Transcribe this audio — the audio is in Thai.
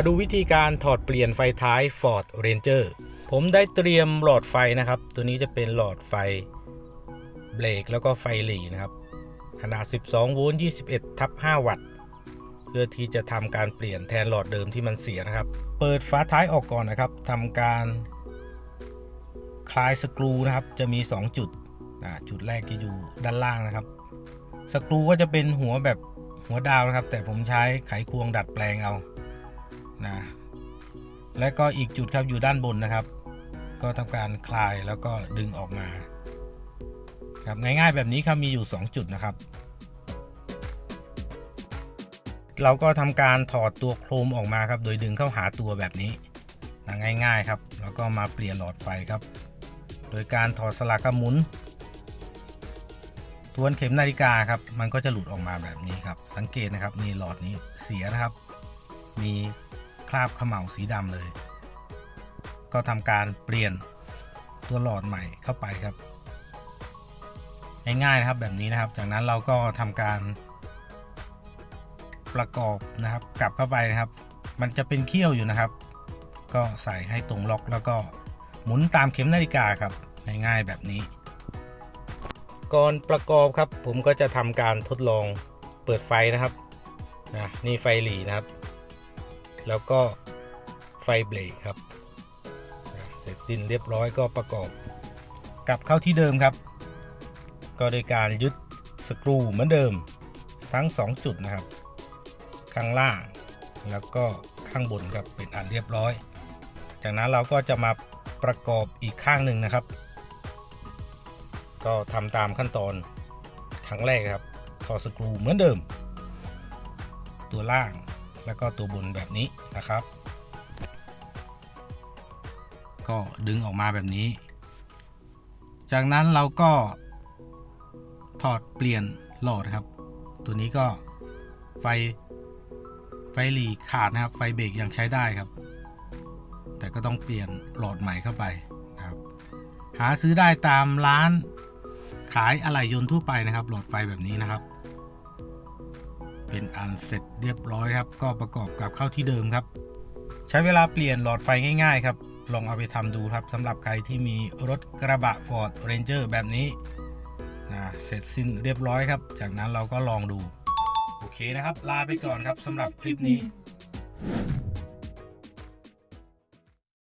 มาดูวิธีการถอดเปลี่ยนไฟท้าย Ford Ranger ผมได้เตรียมหลอดไฟนะครับ ตัวนี้จะเป็นหลอดไฟเบรกแล้วก็ไฟหลีนะครับ ขนาด 12 โวลต์ 21 ทับ 5 วัตต์ เพื่อที่จะทำการเปลี่ยนแทนหลอดเดิมที่มันเสียนะครับ เปิดฝาท้ายออกก่อนนะครับทำการคลายสกรูนะครับ จะมี 2 จุด จุดแรกจะอยู่ด้านล่างนะครับ สกรูก็จะเป็นหัวแบบหัวดาวนะครับ แต่ผมใช้ไขควงดัดแปลงเอา นะและก็อีกจุดครับอยู่ด้านบนนะครับ ก็ทำการคลายแล้วก็ดึงออกมาครับง่ายๆแบบนี้ครับมีอยู่ 2 จุดนะครับ เราก็ทำการถอดตัวโครมออกมาครับ โดยดึงเข้าหาตัวแบบนี้นะง่ายๆครับ แล้วก็มาเปลี่ยนหลอดไฟครับ โดยการถอดสลักกระหมุนทวนเข็มนาฬิกาครับ มันก็จะหลุดออกมาแบบนี้ครับ สังเกตนะครับนี่หลอดนี้เสียนะครับ มี คราบเขม่าสีดำเลย ก็ทำการเปลี่ยนตัวหลอดใหม่เข้าไปครับ ง่ายๆนะครับแบบนี้นะครับ จากนั้นเราก็ทำการประกอบนะครับ กลับเข้าไปนะครับ มันจะเป็นเขี้ยวอยู่นะครับ ก็ใส่ให้ตรงล็อกแล้วก็หมุนตามเข็มนาฬิกาครับ ง่ายๆแบบนี้ ก่อนประกอบครับผมก็จะทำการทดลองเปิดไฟนะครับนะนี่ไฟหลีนะครับ แล้วก็ไฟเบรกครับ เสร็จสิ้นเรียบร้อยก็ประกอบกลับเข้าที่เดิมครับ ก็โดยการยึดสกรูเหมือนเดิมทั้ง 2 จุดนะครับ ข้างล่างแล้วก็ข้างบนครับเป็นอันเรียบร้อย จากนั้นเราก็จะมาประกอบอีกข้างหนึ่งนะครับ ก็ทำตามขั้นตอนครั้งแรกครับถอดสกรูเหมือนเดิม ตัวล่าง แล้วก็ตัวบนแบบนี้นะครับ ก็ดึงออกมาแบบนี้ จากนั้นเราก็ถอดเปลี่ยนหลอดครับ ตัวนี้ก็ไฟไฟหลีขาดนะครับ ไฟเบรกยังใช้ได้ครับ แต่ก็ต้องเปลี่ยนหลอดใหม่เข้าไปนะครับ หาซื้อได้ตามร้านขายอะไหล่ยนต์ทั่วไปนะครับ หลอดไฟแบบนี้นะครับ เป็นอันเสร็จเรียบร้อยครับ ก็ประกอบกับเข้าที่เดิมครับ ใช้เวลาเปลี่ยนหลอดไฟง่ายๆครับ ลองเอาไปทำดูครับสำหรับใครที่มีรถกระบะ Ford Ranger แบบนี้นะเสร็จสิ้นเรียบร้อยครับ จากนั้นเราก็ลองดู โอเคนะครับ ลาไปก่อนครับสำหรับคลิปนี้